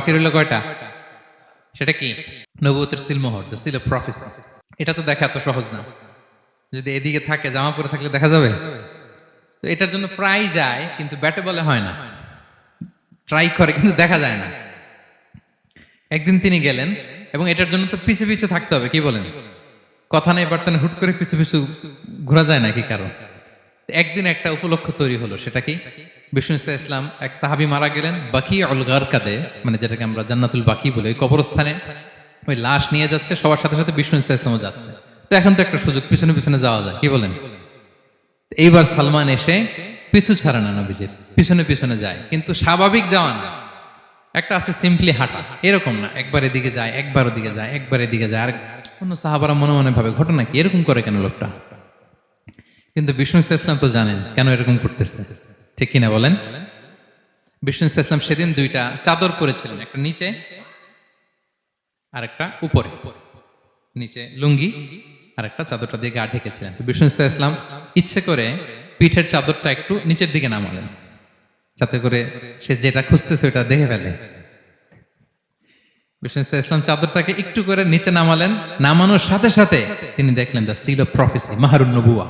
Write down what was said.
বাকি রইল কয়টা? সেটা কি? নবুতের সিলমোহর দ্য সিল অফ প্রফেসি এটা তো দেখা এত সহজ না। যদি এদিকে থাকে জামা পরে থাকলে দেখা যাবে? তো এটার জন্য প্রায় যায়, কিন্তু ব্যাটে বলে হয় না। ট্রাই করে, কিন্তু দেখা যায় না। একদিন তিনি গেলেন, এবং এটার জন্য তো পিছে পিছে থাকতে হবে, কি বলেন? কথা নেই, বার্তা হুট করে পিছু পিছু ঘোরা যায় নাকি কারণ একদিন একটা উপলক্ষ তৈরি হলো, সেটা কি? বিষ্ণু ইসা ইসলাম এক সাহাবি মারা গেলেন বাকি অলগার কাদে মানে যেটাকে আমরা জান্নাতুল বাকি বলি, ওই কবরস্থানে। ওই লাশ নিয়ে যাচ্ছে, সবার সাথে সাথে বিষ্ণু ইসা ইসলামও যাচ্ছে। তো এখন তো একটা সুযোগ, পিছনে পিছনে যাওয়া যায়, কি বলেন? এইবার সালমান এসে পিছু ছাড়ে না নবীজির, পিছনে পিছনে যায়, কিন্তু স্বাভাবিক যাওয়া না। একটা আছে সিম্পলি হাঁটা, এরকম না, একবার এদিকে যায়, একবার ওদিকে যায়, একবার এদিকে যায়, আর অন্য সাহাবারা মনে মনে ভাবে, ঘটনা কি? এরকম করে কেন লোকটা? কিন্তু বিষ্ণু ইসলাম তো জানেন কেন এরকম করতেছে। ঠিক কিনা বলেন? বিষ্ণু ইসলাম সেদিন দুইটা চাদর পরেছিলেন, একটা নিচে আর একটা উপরে। নিচে লুঙ্গি আর একটা চাদরটা দিয়ে গা ঢেকেছিলেন। বিষ্ণু ইসলাম ইচ্ছে করে পিঠের চাদরটা একটু নিচের দিকে নামালেন, যাতে করে সে যেটা খুঁজতেছে ওটা দেখে ফেলে। বিষ্ণু ইসলাম চাদরটাকে একটু করে নিচে নামালেন, নামানোর সাথে সাথে তিনি দেখলেন দ্য সিল অফ প্রফেসি মাহারুন নবুয়া